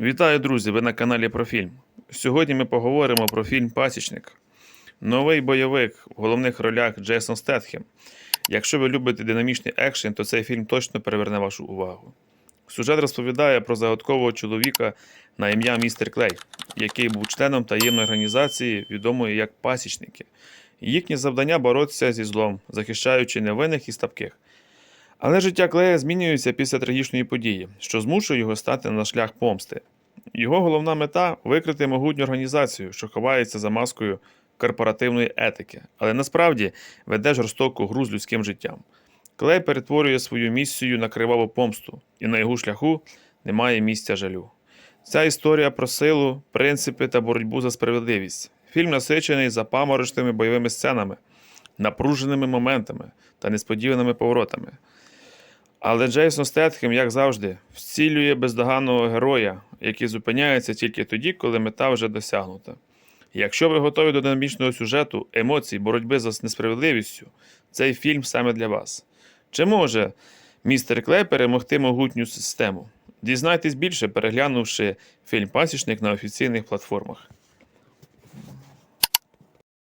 Вітаю, друзі! Ви на каналі Профільм. Сьогодні ми поговоримо про фільм Пасічник. Новий бойовик в головних ролях Джейсон Стетхем. Якщо ви любите динамічний екшен, то цей фільм точно переверне вашу увагу. Сюжет розповідає про загадкового чоловіка на ім'я Містер Клей, який був членом таємної організації, відомої як Пасічники. Їхнє завдання боротися зі злом, захищаючи невинних і слабких. Але життя Клея змінюється після трагічної події, що змушує його стати на шлях помсти. Його головна мета викрити могутню організацію, що ховається за маскою корпоративної етики, але насправді веде жорстоку гру з людським життям. Клей перетворює свою місію на криваву помсту, і на його шляху немає місця жалю. Ця історія про силу, принципи та боротьбу за справедливість. Фільм насичений запаморочними бойовими сценами, напруженими моментами та несподіваними поворотами. Але Джейсон Стетхем, як завжди, вцілює бездоганного героя, який зупиняється тільки тоді, коли мета вже досягнута. Якщо ви готові до динамічного сюжету, емоцій, боротьби за несправедливістю, цей фільм саме для вас. Чи може містер Клей перемогти могутню систему? Дізнайтесь більше, переглянувши фільм Пасічник на офіційних платформах.